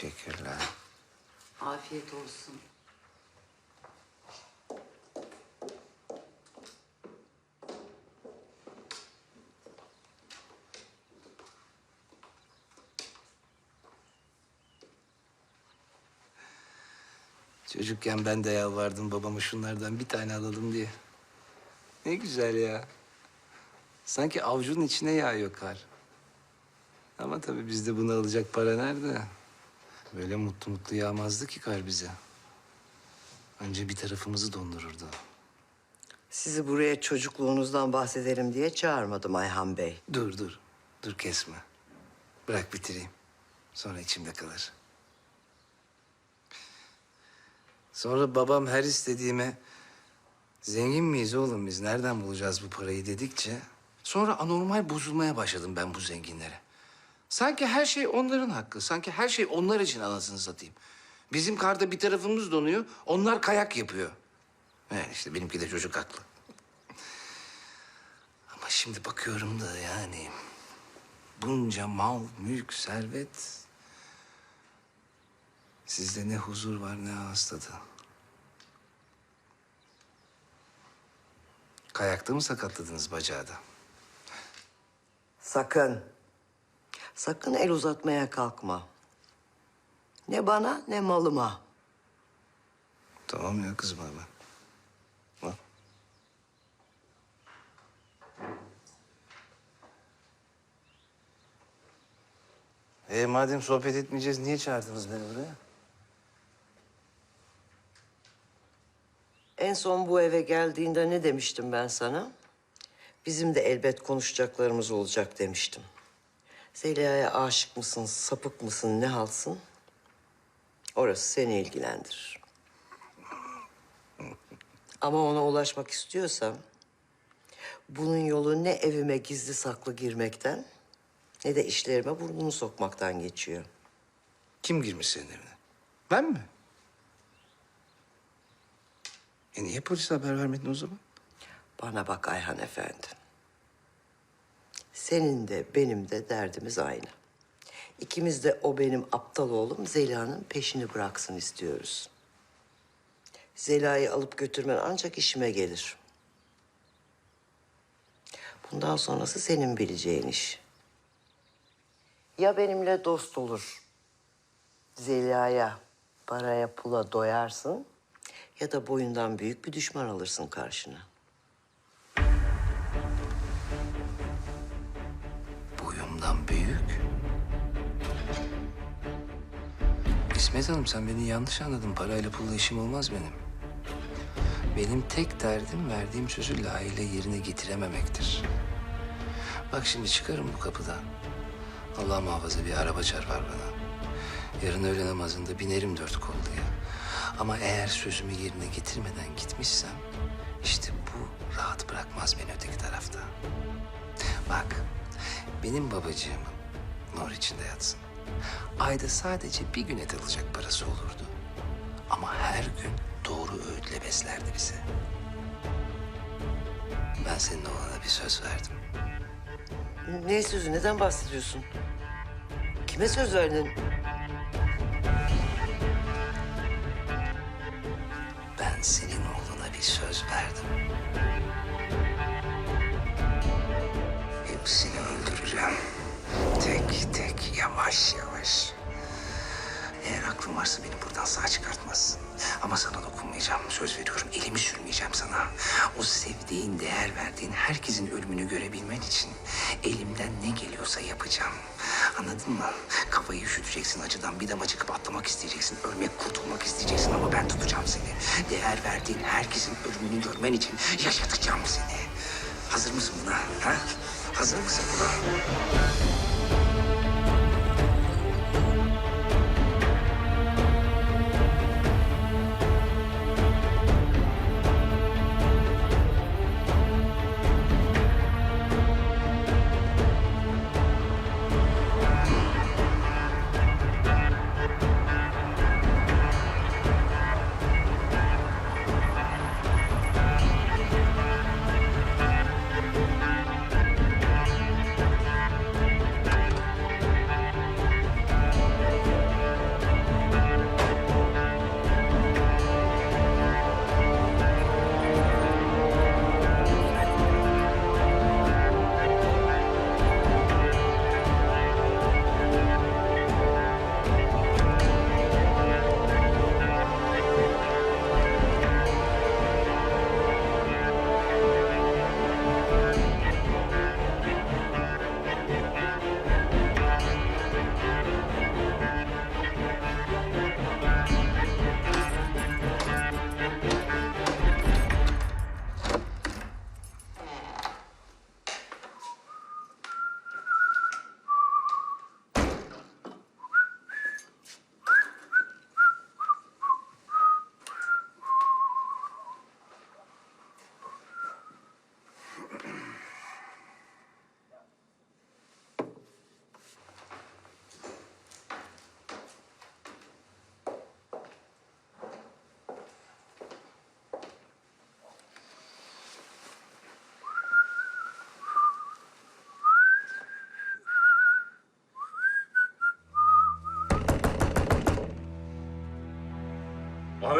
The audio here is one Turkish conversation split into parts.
Teşekkürler. Afiyet olsun. Çocukken ben de yalvardım babama şunlardan bir tane alalım diye. Ne güzel ya. Sanki avucunun içine yağıyor kar. Ama tabii bizde bunu alacak para nerede? Böyle mutlu mutlu yağmazdı ki kar bize. Önce bir tarafımızı dondururdu. Sizi buraya çocukluğunuzdan bahsedelim diye çağırmadım Ayhan Bey. Dur dur. Dur kesme. Bırak bitireyim. Sonra içimde kalır. Sonra babam her istediğime zengin miyiz oğlum biz nereden bulacağız bu parayı dedikçe sonra anormal bozulmaya başladım ben bu zenginlere. Sanki her şey onların hakkı. Sanki her şey onlar için anasını satayım. Bizim karda bir tarafımız donuyor, onlar kayak yapıyor. He işte benimki de çocuk haklı. Ama şimdi bakıyorum da yani bunca mal, mülk, servet. Sizde ne huzur var ne ağız. Kayakta mı sakatladınız bacağı da? Sakın. Sakın el uzatmaya kalkma. Ne bana ne malıma. Tamam ya kızma ben. Al. E madem sohbet etmeyeceğiz niye çağırdınız beni buraya? En son bu eve geldiğinde ne demiştim ben sana? Bizim de elbet konuşacaklarımız olacak demiştim. Zeliha'ya aşık mısın, sapık mısın, ne halsın? Orası seni ilgilendirir. Ama ona ulaşmak istiyorsam... ...bunun yolu ne evime gizli saklı girmekten... ...ne de işlerime burnunu sokmaktan geçiyor. Kim girmiş senin evine? Ben mi? E niye polise haber vermedin o zaman? Bana bak Ayhan Efendi. Senin de benim de derdimiz aynı. İkimiz de o benim aptal oğlum Zeliha'nın peşini bıraksın istiyoruz. Zeliha'yı alıp götürmen ancak işime gelir. Bundan sonrası senin bileceğin iş. Ya benimle dost olur, Zeliha'ya, paraya pula doyarsın... ...ya da boyundan büyük bir düşman alırsın karşına. Boyumdan büyük. İsmet Hanım sen beni yanlış anladın. Parayla pulla işim olmaz benim. Benim tek derdim verdiğim sözü layığıyla yerine getirememektir. Bak şimdi çıkarım bu kapıdan. Allah muhafaza bir araba çarpar bana. Yarın öğle namazında binerim dört kolluya. Ama eğer sözümü yerine getirmeden gitmişsem... ...işte bu rahat bırakmaz beni öteki tarafta. Benim babacığımın nur içinde yatsın. Ayda sadece bir gün et alacak parası olurdu. Ama her gün doğru öğütle beslerdi bizi. Ben senin oğlana bir söz verdim. Ne sözü, neden bahsediyorsun? Kime söz verdin? Ben senin oğluna bir söz verdim. Hepsini öldüreceğim. Tek tek, yavaş yavaş. Eğer aklın varsa beni buradan sağ çıkartmazsın. Ama sana dokunmayacağım. Söz veriyorum. Elimi sürmeyeceğim sana. O sevdiğin, değer verdiğin herkesin ölümünü görebilmen için elimden ne geliyorsa yapacağım. Anladın mı? Kafayı üşüteceksin acıdan. Bir dama çıkıp atlamak isteyeceksin. Ölmek, kurtulmak isteyeceksin ama ben tutacağım seni. Değer verdiğin herkesin ölümünü görmen için yaşatacağım seni. Hazır mısın buna? Ha? Hazır mısın buna?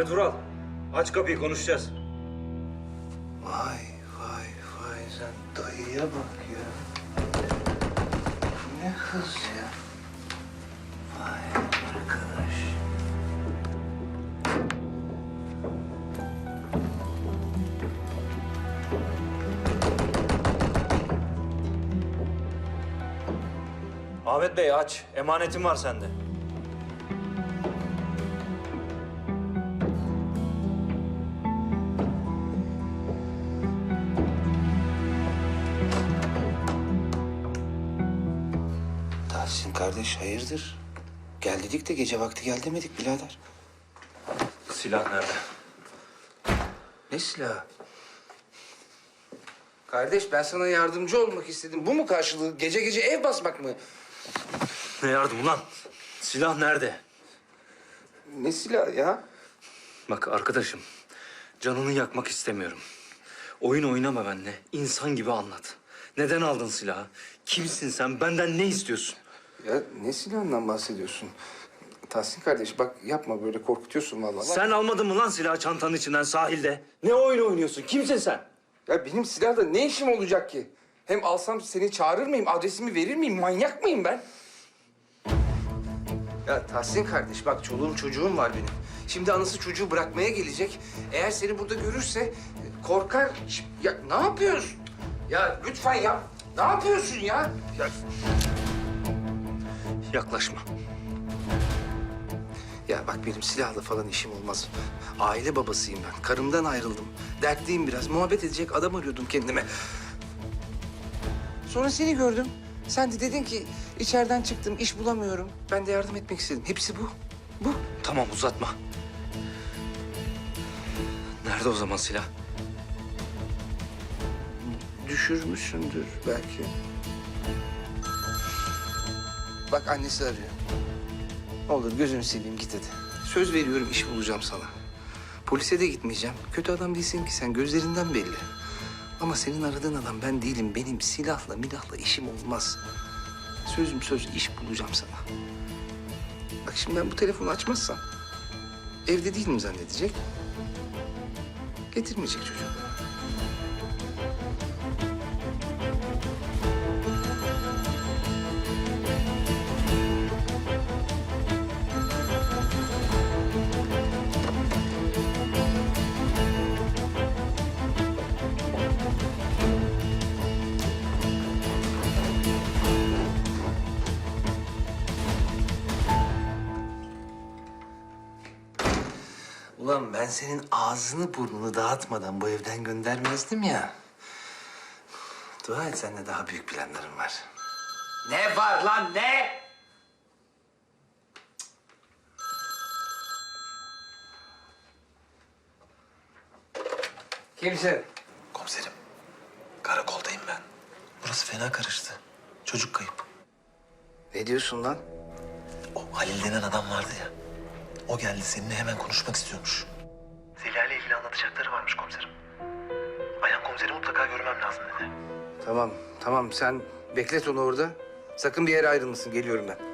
Ahmet Vural, aç kapıyı konuşacağız. Vay vay vay sen dayıya bak ya. Ne hız ya. Vay arkadaş. Ahmet Bey aç, emanetim var sende. Kardeş hayırdır? Gel dedik de gece vakti gel demedik birader. Silah nerede? Ne silahı? Kardeş ben sana yardımcı olmak istedim. Bu mu karşılığı? Gece gece ev basmak mı? Ne yardım ulan? Silah nerede? Ne silahı ya? Bak arkadaşım, canını yakmak istemiyorum. Oyun oynama benimle, insan gibi anlat. Neden aldın silahı? Kimsin sen? Benden ne istiyorsun? Ya ne silahından bahsediyorsun? Tahsin kardeş bak yapma böyle korkutuyorsun vallahi. Sen almadın mı lan silahı çantanın içinden sahilde? Ne oyun oynuyorsun? Kimsin sen? Ya benim silahla ne işim olacak ki? Hem alsam seni çağırır mıyım? Adresimi verir miyim? Manyak mıyım ben? Ya Tahsin kardeş bak çoluğum çocuğum var benim. Şimdi anası çocuğu bırakmaya gelecek. Eğer seni burada görürse e, korkar. Ya ne yapıyorsun? Ya lütfen ya. Ne yapıyorsun ya? Ya Yaklaşma. Ya bak benim silahla falan işim olmaz. Aile babasıyım ben. Karımdan ayrıldım. Dertliyim biraz. Muhabbet edecek adam arıyordum kendime. Sonra seni gördüm. Sen de dedin ki içeriden çıktım, iş bulamıyorum. Ben de yardım etmek istedim. Hepsi bu. Bu. Tamam uzatma. Nerede o zaman silah? Düşürmüşsündür belki. Bak annesi arıyor. Olur gözünü seveyim git hadi. Söz veriyorum iş bulacağım sana. Polise de gitmeyeceğim. Kötü adam değilsin ki sen gözlerinden belli. Ama senin aradığın adam ben değilim. Benim silahla milahla işim olmaz. Sözüm söz iş bulacağım sana. Bak şimdi ben bu telefonu açmazsam evde değilim zannedecek. Getirmeyecek çocuğu. Ulan ben senin ağzını burnunu dağıtmadan bu evden göndermezdim ya. Dua et seninle daha büyük planlarım var. Ne var lan ne? Kimsin? Komiserim, karakoldayım ben. Burası fena karıştı. Çocuk kayıp. Ne diyorsun lan? O Halil denen adam vardı ya. O geldi seninle hemen konuşmak istiyormuş. Zeliha ile ilgili anlatacakları varmış komiserim. Ayhan komiseri mutlaka görmem lazım dedi. Tamam, tamam. Sen beklet onu orada. Sakın bir yere ayrılmasın. Geliyorum ben.